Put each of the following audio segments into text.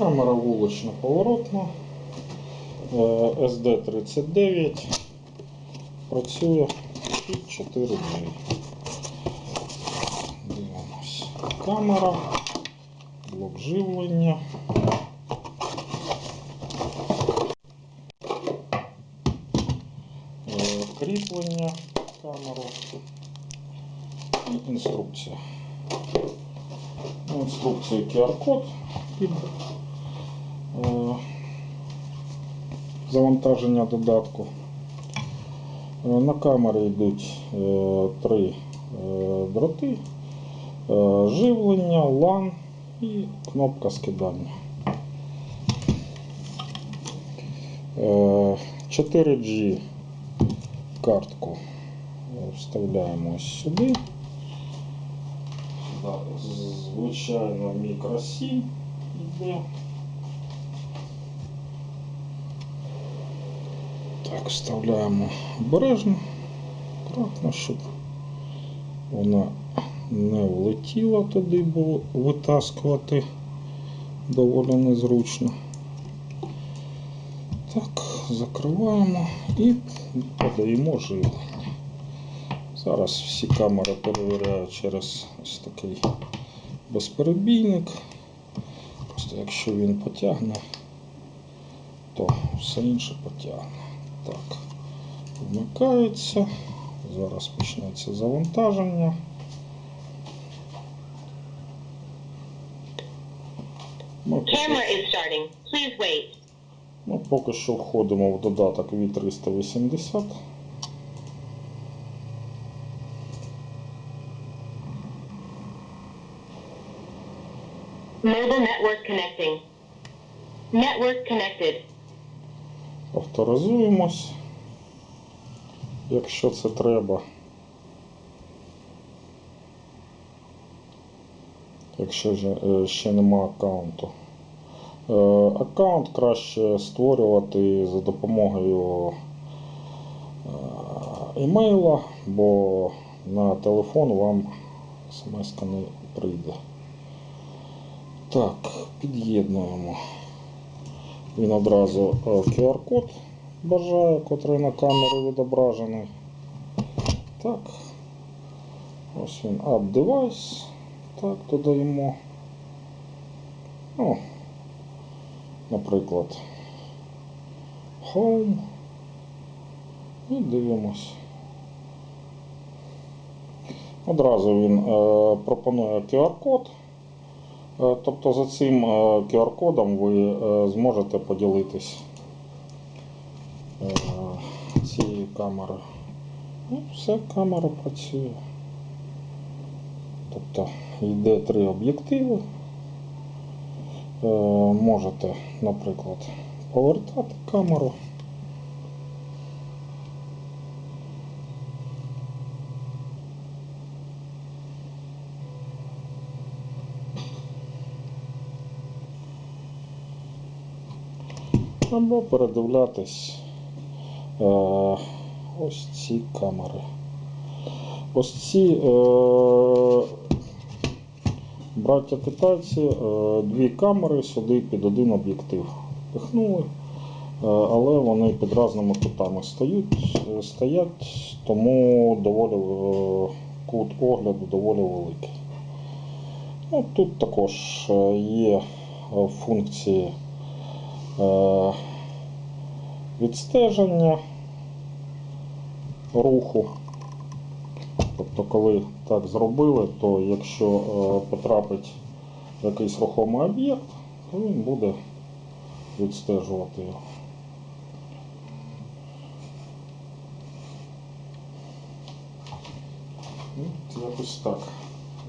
Камера вулична поворотна. SD39 працює під 4G. Дивимось. Камера, блок живлення. Е, Кріплення камеру і інструкція. Ну, Інструкція QR-код під е, завантаження додатку. Е, На камері йдуть е, три е, дроти, живлення, LAN і кнопка скидання. Е, 4G картку вставляємо ось сюди. Звичайно, мікросім йде. Так, вставляємо обережно, акуратно, щоб вона не влетіла туди, бо витаскувати доволі незручно. Так, закриваємо і подаємо живлення. Зараз всі камери перевіряю через ось такий безперебійник. Просто якщо він потягне, то все інше потягне. Так, вмикається. Зараз почнеться завантаження. Ми Camera is starting. Please wait. ми поки що входимо в додаток V380. Mobile network connecting. Network connected. Авторизуємось, якщо це треба. Якщо е, ще нема аккаунту. Е, Аккаунт краще створювати за допомогою е, імейла, бо на телефон вам смс не прийде. Так, під'єднуємо. Він одразу е, QR-код бажає, котрий на камері відображений. Так. Ось він Add Device. Так, додаємо. Ну, наприклад, Home. І дивимось. Одразу він е, пропонує QR-код. Е, Тобто за цим е, QR-кодом ви е, зможете поділитись цією камерою. Ну, все, камера працює. Тобто йде три об'єктиви. Можете, наприклад, повертати камеру. Або передивлятись е, ось ці камери. Ось ці е, браття китайці е, дві камери сюди під один об'єктив пихнули, е, але вони під різними кутами стоять, е, стоять тому доволі е, кут огляду доволі великий. Ну, тут також е, є е, функції відстеження руху. Тобто, коли так зробили, то якщо е, потрапить якийсь рухомий об'єкт, то він буде відстежувати його. Ну, Якось так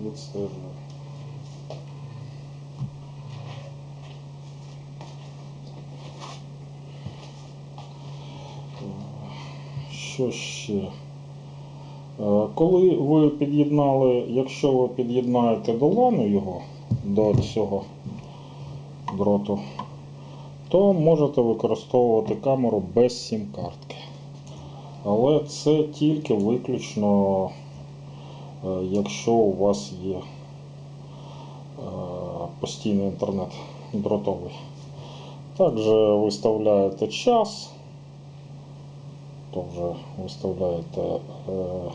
відстежує. Що ще? Е, Коли ви під'єднали, якщо ви під'єднаєте до лану його, до цього дроту, то можете використовувати камеру без сім-картки. Але це тільки виключно, е, якщо у вас є е, постійний інтернет дротовий. Також виставляєте час. То вже виставляєте, е,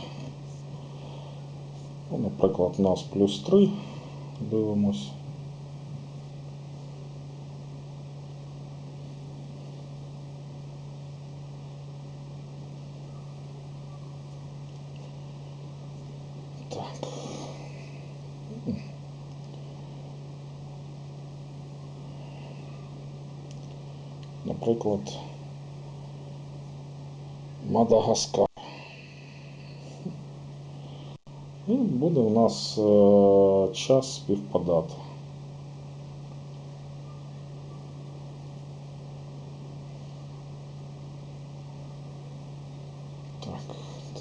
ну, наприклад, у нас плюс 3. Дивимось. Так. Наприклад, Мадагаскар. І буде у нас е, час співпадати. Так,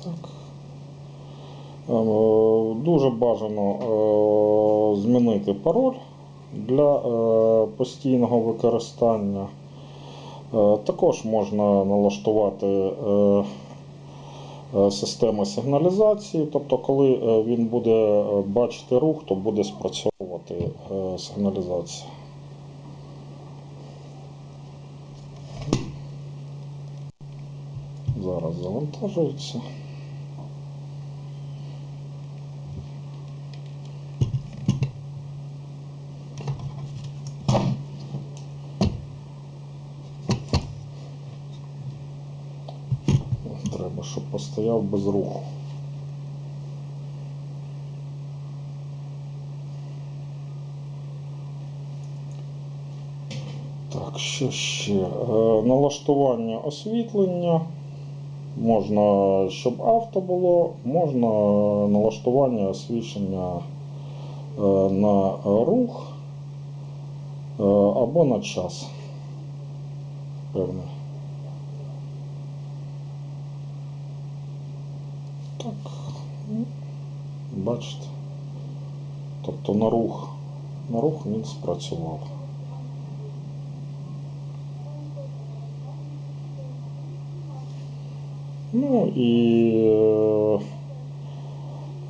так. Е, Дуже бажано е, змінити пароль для постійного використання. Е, Також можна налаштувати е, е, систему сигналізації, тобто, коли він буде бачити рух, то буде спрацьовувати сигналізація. Зараз завантажується. Треба, щоб постояв без руху. Так, що ще? Е, налаштування освітлення. Можна, щоб авто було, можна налаштування освітлення е, на рух е, або на час. Певний. Так, бачите. Тобто на рух, на рух він спрацював. Ну і е,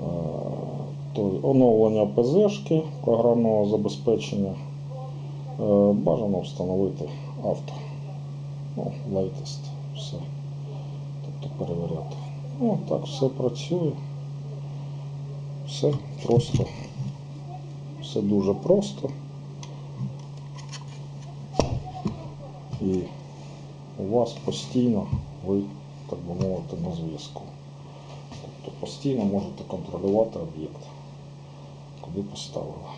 е, той, оновлення ПЗшки програмного забезпечення. Е, бажано встановити авто. Ну, latest, все. Тобто перевіряти. Ну, так все працює. Все просто. Все дуже просто. І у вас постійно ви, так би мовити, на зв'язку. Тобто постійно можете контролювати об'єкт, куди поставили.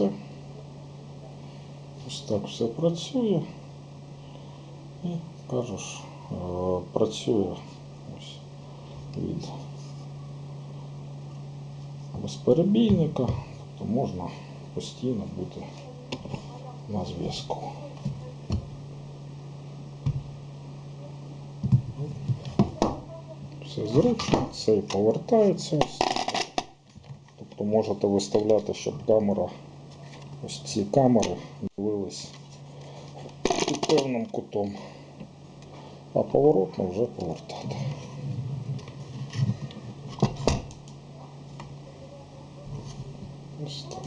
Все. Ось так все працює. І кажеш, е, працює ось від безперебійника, тобто можна постійно бути на зв'язку. Все зручно, цей повертається. Тобто можете виставляти, щоб камера, ось ці камери дивились під певним кутом, а поворотно вже повертати. Ось так.